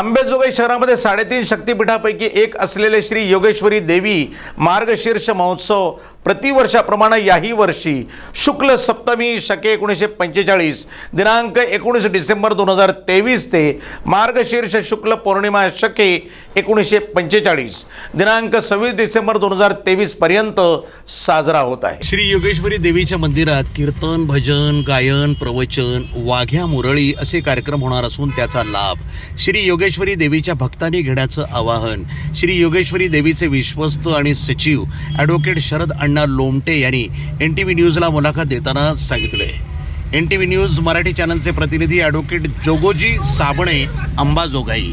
आंबेजोगाई शहरामध्ये साडेतीन शक्तिपीठापैकी एक असलेले श्री योगेश्वरी देवी मार्गशीर्ष महोत्सव प्रतिवर्षाप्रमाणे याही वर्षी शुक्ल सप्तमी शके एकोणीसशे पंचेचाळीस दिनांक एकोणीस डिसेंबर दोन हजार तेवीस ते मार्गशीर्ष शुक्ल पौर्णिमा शके एकोणीसशे पंचेचाळीस दिनांक सव्वीस डिसेंबर दोन हजार तेवीस पर्यंत साजरा होत आहे. श्री योगेश्वरी देवीच्या मंदिरात कीर्तन भजन गायन प्रवचन वाघ्या मुरळी असे कार्यक्रम होणार असून त्याचा लाभ श्री योगेश्वरी देवीच्या भक्तांनी घेण्याचं आवाहन. श्री योगेश्वरी देवीचे विश्वस्त आणि सचिव ॲडव्होकेट शरद अण्णा लोमटे यांनी एन टी व्ही न्यूजला मुलाखत देताना सांगितले. N T V news Marathi चॅनलचे प्रतिनिधी ॲडव्होकेट जोगोजी साबणे अंबाजोगाई.